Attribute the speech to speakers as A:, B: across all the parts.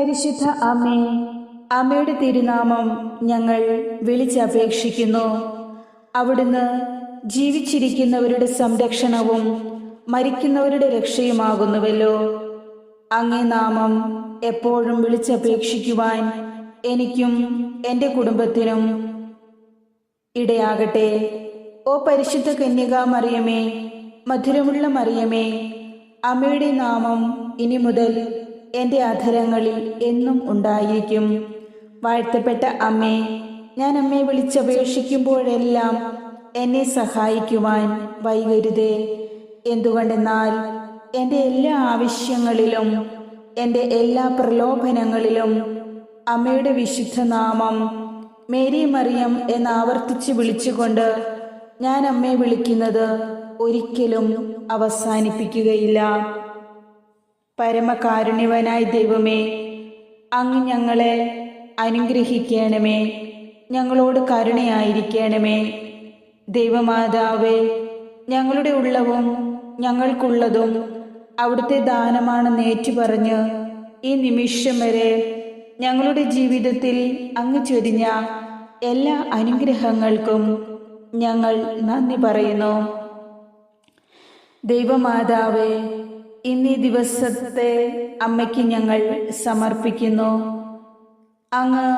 A: പരിശുദ്ധ അമ്മേ അമ്മയുടെ തിരുനാമം ഞങ്ങൾ വിളിച്ചപേക്ഷിക്കുന്നു. അവിടുന്ന് ജീവിച്ചിരിക്കുന്നവരുടെ സംരക്ഷണവും മരിക്കുന്നവരുടെ രക്ഷയുമാകുന്നുവല്ലോ. അങ്ങേ നാമം എപ്പോഴും വിളിച്ചപേക്ഷിക്കുവാൻ എനിക്കും എന്റെ കുടുംബത്തിനും ഇടയാകട്ടെ. ഓ പരിശുദ്ധ കന്യക മറിയമേ മധുരമുള്ള മറിയമേ അമ്മയുടെ നാമം ഇനി മുതൽ എന്റെ അധരങ്ങളിൽ എന്നും ഉണ്ടായിരിക്കും. വാഴ്ത്തപ്പെട്ട അമ്മേ ഞാൻ അമ്മയെ വിളിച്ചപേക്ഷിക്കുമ്പോഴെല്ലാം എന്നെ സഹായിക്കുവാൻ വൈകരുതേ. എന്തുകൊണ്ടെന്നാൽ എന്റെ എല്ലാ ആവശ്യങ്ങളിലും എന്റെ എല്ലാ പ്രലോഭനങ്ങളിലും അമ്മയുടെ വിശുദ്ധ നാമം മേരി മറിയം എന്ന് ആവർത്തിച്ച് വിളിച്ചുകൊണ്ട് ഞാൻ അമ്മയെ വിളിക്കുന്നത് ഒരിക്കലും അവസാനിപ്പിക്കുകയില്ല. പരമകാരുണ്യവനായ ദൈവമേ അങ്ങ് ഞങ്ങളെ അനുഗ്രഹിക്കണമേ ഞങ്ങളോട് കരുണയായിരിക്കണമേ. ദൈവമാതാവേ ഞങ്ങളുടെ ഉള്ളവും ഞങ്ങൾക്കുള്ളതും അവിടുത്തെ ദാനമാണെന്ന് ഏറ്റുപറഞ്ഞ് ഈ നിമിഷം വരെ ഞങ്ങളുടെ ജീവിതത്തിൽ അങ്ങ് ചൊരിഞ്ഞ എല്ലാ അനുഗ്രഹങ്ങൾക്കും ഞങ്ങൾ നന്ദി പറയുന്നു. ദൈവമാതാവേ ഇന്നീ ദിവസത്തെ അമ്മയ്ക്ക് ഞങ്ങൾ സമർപ്പിക്കുന്നു. അങ്ങ്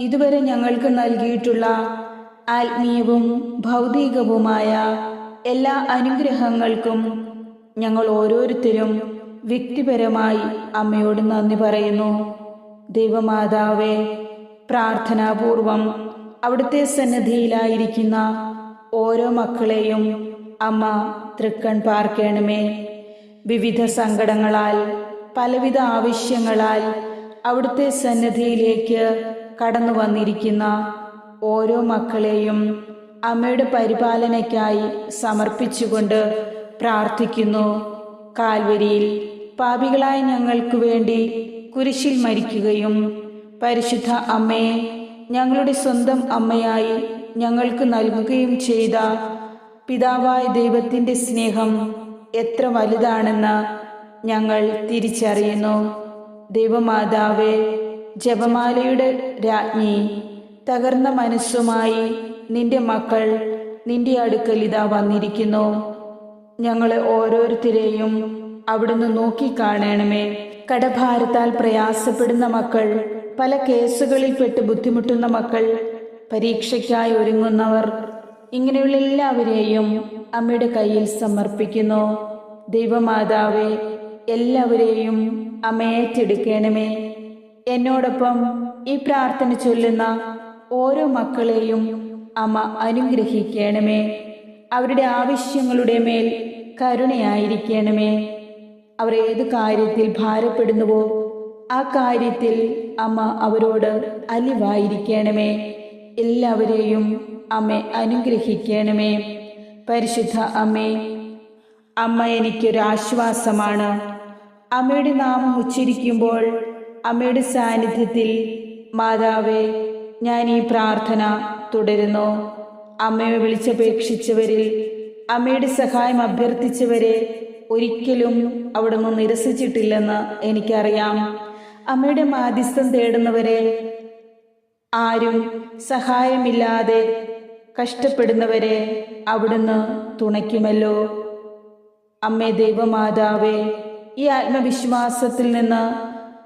A: ഇതുവരെ ഞങ്ങൾക്ക് നൽകിയിട്ടുള്ള ആത്മീയവും ഭൗതികവുമായ എല്ലാ അനുഗ്രഹങ്ങൾക്കും ഞങ്ങൾ ഓരോരുത്തരും വ്യക്തിപരമായി അമ്മയോട് നന്ദി പറയുന്നു. ദൈവമാതാവേ പ്രാർത്ഥനാപൂർവം അവിടുത്തെ സന്നദ്ധിയിലായിരിക്കുന്ന ഓരോ മക്കളെയും അമ്മ തൃക്കൺ പാർക്കണമേ. വിവിധ സങ്കടങ്ങളാൽ പലവിധ ആവശ്യങ്ങളാൽ അവിടുത്തെ സന്നദ്ധിയിലേക്ക് കടന്നു വന്നിരിക്കുന്ന ഓരോ മക്കളെയും അമ്മയുടെ പരിപാലനയ്ക്കായി സമർപ്പിച്ചുകൊണ്ട് പ്രാർത്ഥിക്കുന്നു. കാൽവരിയിൽ പാപികളായ ഞങ്ങൾക്ക് വേണ്ടി കുരിശിൽ മരിക്കുകയും പരിശുദ്ധ അമ്മയെ ഞങ്ങളുടെ സ്വന്തം അമ്മയായി ഞങ്ങൾക്ക് നൽകുകയും ചെയ്ത പിതാവായ ദൈവത്തിന്റെ സ്നേഹം എത്ര വലുതാണെന്ന് ഞങ്ങൾ തിരിച്ചറിയുന്നു. ദൈവമാതാവേ ജപമാലയുടെ രാജ്ഞി തകർന്ന മനസ്സുമായി നിന്റെ മക്കൾ നിന്റെ അടുക്കൽ ഇതാ വന്നിരിക്കുന്നു. ഞങ്ങളെ ഓരോരുത്തരെയും അവിടുന്ന് നോക്കിക്കാണണമേ. കടഭാരത്താൽ പ്രയാസപ്പെടുന്ന മക്കൾ പല കേസുകളിൽപ്പെട്ട് ബുദ്ധിമുട്ടുന്ന മക്കൾ പരീക്ഷയ്ക്കായി ഒരുങ്ങുന്നവർ ഇങ്ങനെയുള്ള എല്ലാവരെയും അമ്മയുടെ കയ്യിൽ സമർപ്പിക്കുന്നു. ദൈവമാതാവെ എല്ലാവരെയും അമ്മയേറ്റെടുക്കണമേ എന്നോടൊപ്പം ഈ പ്രാർത്ഥന ചൊല്ലുന്ന ഓരോ മക്കളെയും അമ്മ അനുഗ്രഹിക്കണമേ. അവരുടെ ആവശ്യങ്ങളുടെ മേൽ കരുണയായിരിക്കണമേ. അവർ ഏത് കാര്യത്തിൽ ഭാരപ്പെടുന്നുവോ ആ കാര്യത്തിൽ അമ്മ അവരോട് അലിവായിരിക്കണമേ. എല്ലാവരെയും അമ്മ അനുഗ്രഹിക്കണമേ. പരിശുദ്ധ അമ്മേ അമ്മ എനിക്കൊരാശ്വാസമാണ് അമ്മയുടെ നാമം ഉച്ചരിക്കുമ്പോൾ അമ്മയുടെ സാന്നിധ്യത്തിൽ മാതാവേ ഞാൻ ഈ പ്രാർത്ഥന തുടരുന്നു. അമ്മയെ വിളിച്ചപേക്ഷിച്ചവരിൽ അമ്മയുടെ സഹായം അഭ്യർത്ഥിച്ചവരെ ഒരിക്കലും അവിടുന്ന് നിരസിച്ചിട്ടില്ലെന്ന് എനിക്കറിയാം. അമ്മയുടെ മാധ്യസ്ഥം തേടുന്നവരെ ആരും സഹായമില്ലാതെ കഷ്ടപ്പെടുന്നവരെ അവിടുന്ന് തുണയ്ക്കുമല്ലോ. അമ്മേ ദൈവമാതാവേ ഈ ആത്മവിശ്വാസത്തിൽ നിന്ന്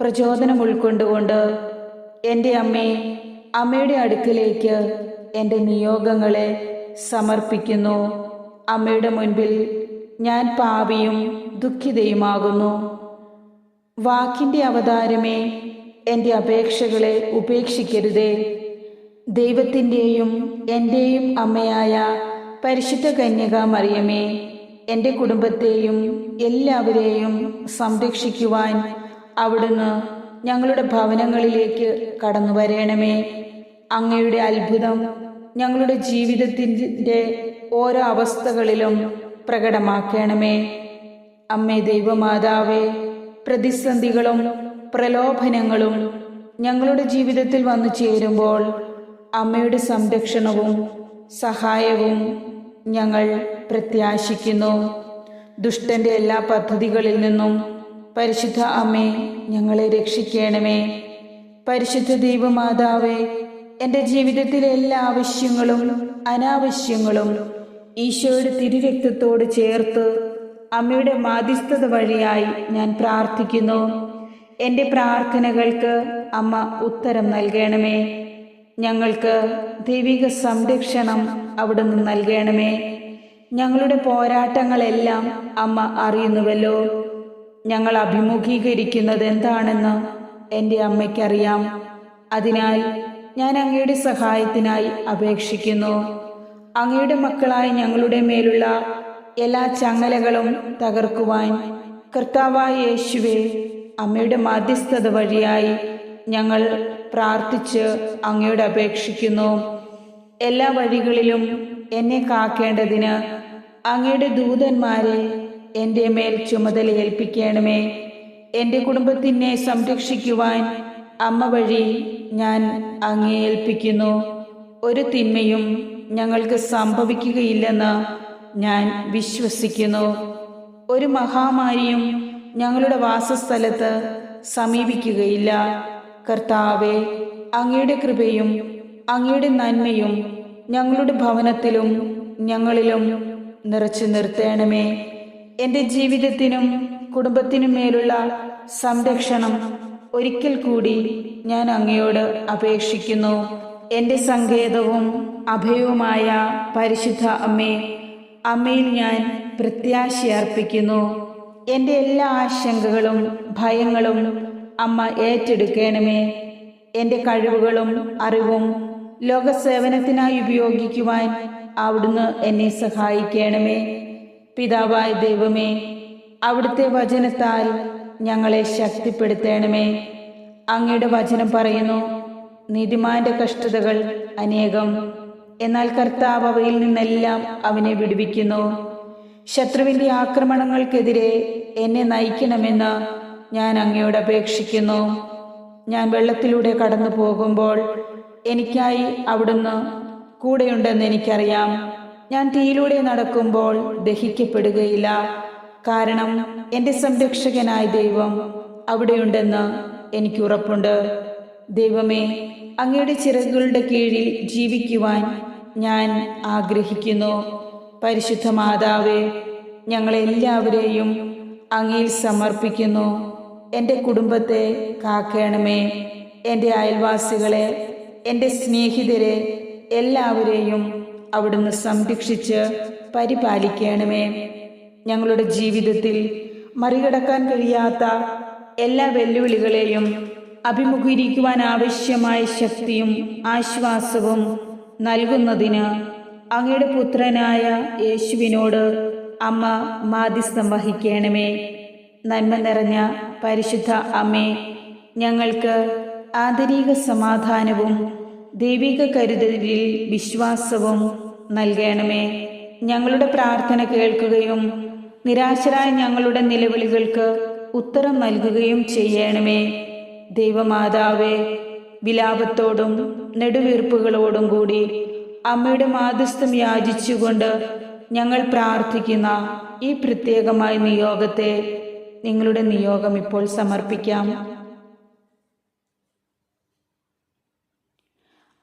A: പ്രചോദനം ഉൾക്കൊണ്ടുകൊണ്ട് എന്റെ അമ്മേ അമ്മയുടെ അടുക്കലേക്ക് എന്റെ നിയോഗങ്ങളെ സമർപ്പിക്കുന്നു. അമ്മയുടെ മുൻപിൽ ഞാൻ പാപിയും ദുഃഖിതയുമാകുന്നു. വാക്കിന്റെ അവതാരമേ എന്റെ അപേക്ഷകളെ ഉപേക്ഷിക്കരുതേ. ദൈവത്തിന്റെയും എന്റെയും അമ്മയായ പരിശുദ്ധ കന്യക മറിയമേ എന്റെ കുടുംബത്തെയും എല്ലാവരെയും സംരക്ഷിക്കുവാൻ അവിടുന്ന് ഞങ്ങളുടെ ഭവനങ്ങളിലേക്ക് കടന്നു വരണമേ. അങ്ങയുടെ അത്ഭുതം ഞങ്ങളുടെ ജീവിതത്തിന്റെ ഓരോ അവസ്ഥകളിലും പ്രകടമാക്കണമേ. അമ്മേ ദൈവമാതാവേ പ്രതിസന്ധികളും പ്രലോഭനങ്ങളും ഞങ്ങളുടെ ജീവിതത്തിൽ വന്നു ചേരുമ്പോൾ അമ്മയുടെ സംരക്ഷണവും സഹായവും ഞങ്ങൾ പ്രത്യാശിക്കുന്നു. ദുഷ്ടന്റെ എല്ലാ പദ്ധതികളിൽ നിന്നും പരിശുദ്ധ അമ്മേ ഞങ്ങളെ രക്ഷിക്കണമേ. പരിശുദ്ധ ദൈവമാതാവേ എന്റെ ജീവിതത്തിലെ എല്ലാ ആവശ്യങ്ങളും അനാവശ്യങ്ങളും ഈശോയുടെ തിരുരക്തത്തോട് ചേർത്ത് അമ്മയുടെ മാധ്യസ്ഥത വഴിയായി ഞാൻ പ്രാർത്ഥിക്കുന്നു. എന്റെ പ്രാർത്ഥനകൾക്ക് അമ്മ ഉത്തരം നൽകണമേ. ഞങ്ങൾക്ക് ദൈവിക സംരക്ഷണം അവിടുന്ന് നൽകണമേ. ഞങ്ങളുടെ പോരാട്ടങ്ങളെല്ലാം അമ്മ അറിയുന്നുവല്ലോ. ഞങ്ങൾ അഭിമുഖീകരിക്കുന്നത് എന്താണെന്ന് എന്റെ അമ്മയ്ക്കറിയാം. അതിനാൽ ഞാൻ അങ്ങയുടെ സഹായത്തിനായി അപേക്ഷിക്കുന്നു. അങ്ങയുടെ മക്കളായ ഞങ്ങളുടെ മേലുള്ള എല്ലാ ചങ്ങലകളും തകർക്കുവാൻ കർത്താവായ യേശുവെ അമ്മയുടെ മാധ്യസ്ഥത വഴിയായി ഞങ്ങൾ പ്രാർത്ഥിച്ച് അങ്ങയോട് അപേക്ഷിക്കുന്നു. എല്ലാ വഴികളിലും എന്നെ കാക്കേണ്ടതിന് അങ്ങയുടെ ദൂതന്മാരെ എന്റെ മേൽ ചുമതല ഏൽപ്പിക്കണമേ. എന്റെ കുടുംബത്തിനെ സംരക്ഷിക്കുവാൻ അമ്മ വഴി ഞാൻ അങ്ങേ ഏൽപ്പിക്കുന്നു. ഒരു തിന്മയും ഞങ്ങൾക്ക് സംഭവിക്കുകയില്ലെന്ന് ഞാൻ വിശ്വസിക്കുന്നു. ഒരു മഹാമാരിയും ഞങ്ങളുടെ വാസസ്ഥലത്ത് സമീപിക്കുകയില്ല. കർത്താവെ അങ്ങയുടെ കൃപയും അങ്ങയുടെ നന്മയും ഞങ്ങളുടെ ഭവനത്തിലും ഞങ്ങളിലും നിറച്ചു നിർത്തേണമേ. എന്റെ ജീവിതത്തിനും കുടുംബത്തിനും മേലുള്ള സംരക്ഷണം ഒരിക്കൽ കൂടി ഞാൻ അങ്ങയോട് അപേക്ഷിക്കുന്നു. എന്റെ സങ്കേതവും അഭയവുമായ പരിശുദ്ധ അമ്മേ അമ്മയിൽ ഞാൻ പ്രത്യാശയർപ്പിക്കുന്നു. എന്റെ എല്ലാ ആശങ്കകളും ഭയങ്ങളും അമ്മ ഏറ്റെടുക്കണമേ. എന്റെ കഴിവുകളും അറിവും ലോകസേവനത്തിനായി ഉപയോഗിക്കുവാൻ അവിടുന്ന് എന്നെ സഹായിക്കണമേ. പിതാവായ ദൈവമേ അവിടുത്തെ വചനത്താൽ ഞങ്ങളെ ശക്തിപ്പെടുത്തണമേ. അങ്ങയുടെ വചനം പറയുന്നു നീതിമാന്റെ കഷ്ടതകൾ അനേകം. എന്നാൽ കർത്താവ് അവയിൽ നിന്നെല്ലാം അവനെ വിടുവിക്കുന്നു. ശത്രുവിന്റെ ആക്രമണങ്ങൾക്കെതിരെ എന്നെ നയിക്കണമെന്ന് ഞാൻ അങ്ങയോട് അപേക്ഷിക്കുന്നു. ഞാൻ വെള്ളത്തിലൂടെ കടന്നു പോകുമ്പോൾ എനിക്കായി അവിടുന്ന് കൂടെയുണ്ടെന്ന് എനിക്കറിയാം. ഞാൻ തീയിലൂടെ നടക്കുമ്പോൾ ദഹിക്കപ്പെടുകയില്ല. കാരണം എന്റെ സംരക്ഷകനായ ദൈവം അവിടെയുണ്ടെന്ന് എനിക്ക് ഉറപ്പുണ്ട്. ദൈവമേ അങ്ങയുടെ ചിറകുകളുടെ കീഴിൽ ജീവിക്കുവാൻ ഞാൻ ആഗ്രഹിക്കുന്നു. പരിശുദ്ധ മാതാവേ ഞങ്ങളെല്ലാവരെയും അങ്ങയിൽ സമർപ്പിക്കുന്നു. എന്റെ കുടുംബത്തെ കാക്കേണമേ. എന്റെ അയൽവാസികളെ എന്റെ സ്നേഹിതരെ എല്ലാവരെയും അവിടുന്ന് സംരക്ഷിച്ച് പരിപാലിക്കണമേ. ഞങ്ങളുടെ ജീവിതത്തിൽ മറികടക്കാൻ കഴിയാത്ത എല്ലാ വെല്ലുവിളികളെയും അഭിമുഖീകരിക്കുവാൻ ആവശ്യമായ ശക്തിയും ആശ്വാസവും നൽകുന്നതിന് അങ്ങയുടെ പുത്രനായ യേശുവിനോട് അമ്മ മാധ്യസ്ഥം വഹിക്കണമേ. നന്മ നിറഞ്ഞ പരിശുദ്ധ അമ്മേ ഞങ്ങൾക്ക് ആന്തരിക സമാധാനവും ദൈവിക കരുതലിൽ വിശ്വാസവും നൽകണമേ. ഞങ്ങളുടെ പ്രാർത്ഥന കേൾക്കുകയും നിരാശരായ ഞങ്ങളുടെ നിലവിളികൾക്ക് ഉത്തരം നൽകുകയും ചെയ്യണമേ. ദൈവമാതാവേ വിലാപത്തോടും നെടുവീർപ്പുകളോടും കൂടി അമ്മയുടെ മാധ്യസ്ഥം യാചിച്ചുകൊണ്ട് ഞങ്ങൾ പ്രാർത്ഥിക്കുന്ന ഈ പ്രത്യേകമായ നിയോഗത്തെ നിങ്ങളുടെ നിയോഗം ഇപ്പോൾ സമർപ്പിക്കാം.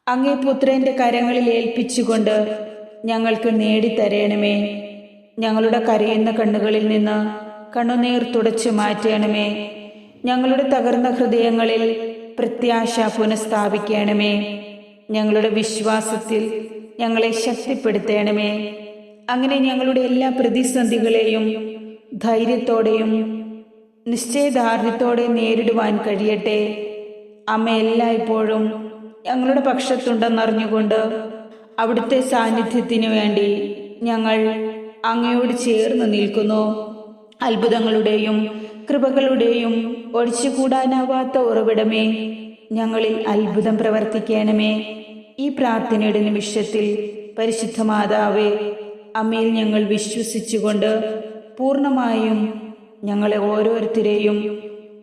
A: അങ്ങേ പുത്രന്റെ കരങ്ങളിൽ ഏൽപ്പിച്ചുകൊണ്ട് ഞങ്ങൾക്ക് നേടിത്തരയണമേ ഞങ്ങളുടെ കരയുന്ന കണ്ണുകളിൽ നിന്ന് കണ്ണുനീർ തുടച്ചു മാറ്റണമേ. ഞങ്ങളുടെ തകർന്ന ഹൃദയങ്ങളിൽ പ്രത്യാശ പുനഃസ്ഥാപിക്കണമേ. ഞങ്ങളുടെ വിശ്വാസത്തിൽ ഞങ്ങളെ ശക്തിപ്പെടുത്തണമേ. അങ്ങനെ ഞങ്ങളുടെ എല്ലാ പ്രതിസന്ധികളെയും ധൈര്യത്തോടെയും നിശ്ചയദാർഢ്യത്തോടെ നേരിടുവാൻ കഴിയട്ടെ. അമ്മ എല്ലായ്പ്പോഴും ഞങ്ങളുടെ പക്ഷത്തുണ്ടെന്നറിഞ്ഞുകൊണ്ട് അവിടുത്തെ സാന്നിധ്യത്തിനു വേണ്ടി ഞങ്ങൾ അങ്ങയോട് ചേർന്ന് നിൽക്കുന്നു. അത്ഭുതങ്ങളുടെയും കൃപകളുടെയും ഒഴിച്ചുകൂടാനാവാത്ത ഉറവിടമേ ഞങ്ങളിൽ അത്ഭുതം പ്രവർത്തിക്കണമേ. ഈ പ്രാർത്ഥനയുടെ നിമിഷത്തിൽ പരിശുദ്ധ മാതാവേ അമ്മയിൽ ഞങ്ങൾ വിശ്വസിച്ചുകൊണ്ട് പൂർണമായും ഞങ്ങളെ ഓരോരുത്തരെയും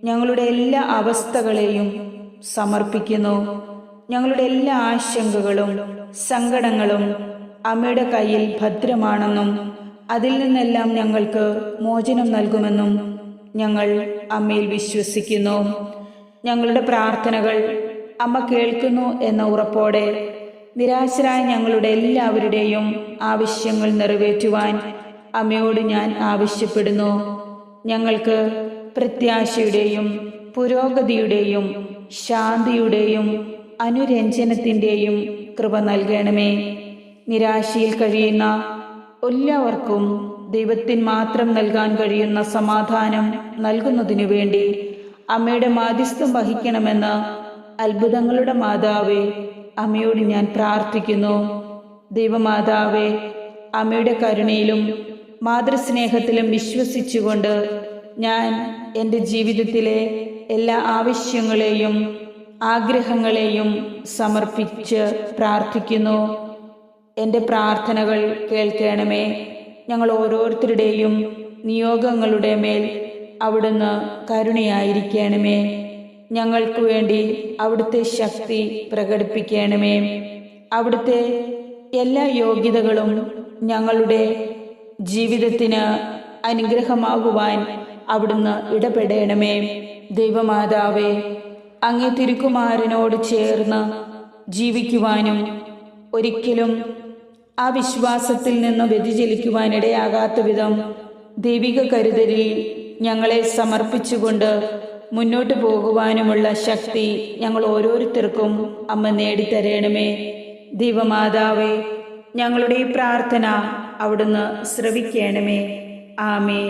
A: ഞങ്ങളുടെ എല്ലാ അവസ്ഥകളെയും സമർപ്പിക്കുന്നു. ഞങ്ങളുടെ എല്ലാ ആശങ്കകളും സങ്കടങ്ങളും അമ്മയുടെ കയ്യിൽ ഭദ്രമാണെന്നും അതിൽ നിന്നെല്ലാം ഞങ്ങൾക്ക് മോചനം നൽകുമെന്നും ഞങ്ങൾ അമ്മയിൽ വിശ്വസിക്കുന്നു. ഞങ്ങളുടെ പ്രാർത്ഥനകൾ അമ്മ കേൾക്കുന്നു എന്ന ഉറപ്പോടെ നിരാശരായ ഞങ്ങളുടെ എല്ലാവരുടെയും ആവശ്യങ്ങൾ നിറവേറ്റുവാൻ അമ്മയോട് ഞാൻ ആവശ്യപ്പെടുന്നു. ഞങ്ങൾക്ക് പ്രത്യാശയുടെയും പുരോഗതിയുടെയും ശാന്തിയുടെയും അനുരഞ്ജനത്തിന്റെയും കൃപ നൽകണമേ. നിരാശയിൽ കഴിയുന്ന എല്ലാവർക്കും ദൈവത്തിന് മാത്രം നൽകാൻ കഴിയുന്ന സമാധാനം നൽകുന്നതിനു വേണ്ടി അമ്മയുടെ മാധ്യസ്ഥം വഹിക്കണമെന്ന് അത്ഭുതങ്ങളുടെ മാതാവേ അമ്മയോട് ഞാൻ പ്രാർത്ഥിക്കുന്നു. ദൈവമാതാവേ അമ്മയുടെ കരുണയിലും മാതൃസ്നേഹത്തിലും വിശ്വസിച്ചുകൊണ്ട് ഞാൻ എന്റെ ജീവിതത്തിലെ എല്ലാ ആവശ്യങ്ങളെയും ആഗ്രഹങ്ങളെയും സമർപ്പിച്ച് പ്രാർത്ഥിക്കുന്നു. എന്റെ പ്രാർത്ഥനകൾ കേൾക്കണമേ. ഞങ്ങൾ ഓരോരുത്തരുടെയും നിയോഗങ്ങളുടെ മേൽ അവിടുന്ന് കരുണയായിരിക്കണമേ. ഞങ്ങൾക്ക് വേണ്ടി അവിടുത്തെ ശക്തി പ്രകടിപ്പിക്കണമേ. അവിടുത്തെ എല്ലാ യോഗ്യതകളും ഞങ്ങളുടെ ജീവിതത്തിന് അനുഗ്രഹമാകുവാൻ അവിടുന്ന് ഇടപെടണമേ. ദൈവമാതാവേ അങ്ങേ തിരുക്കുമാരനോട് ചേർന്ന് ജീവിക്കുവാനും ഒരിക്കലും ആ വിശ്വാസത്തിൽ നിന്ന് വ്യതിചലിക്കുവാനിടയാകാത്ത വിധം ദൈവിക കരുതലിൽ ഞങ്ങളെ സമർപ്പിച്ചുകൊണ്ട് മുന്നോട്ട് പോകുവാനുമുള്ള ശക്തി ഞങ്ങൾ ഓരോരുത്തർക്കും അമ്മ നേടിത്തരണമേ. ദൈവമാതാവേ ഞങ്ങളുടെ ഈ പ്രാർത്ഥന അവിടുന്ന് ശ്രവിക്കണമേ. ആമേ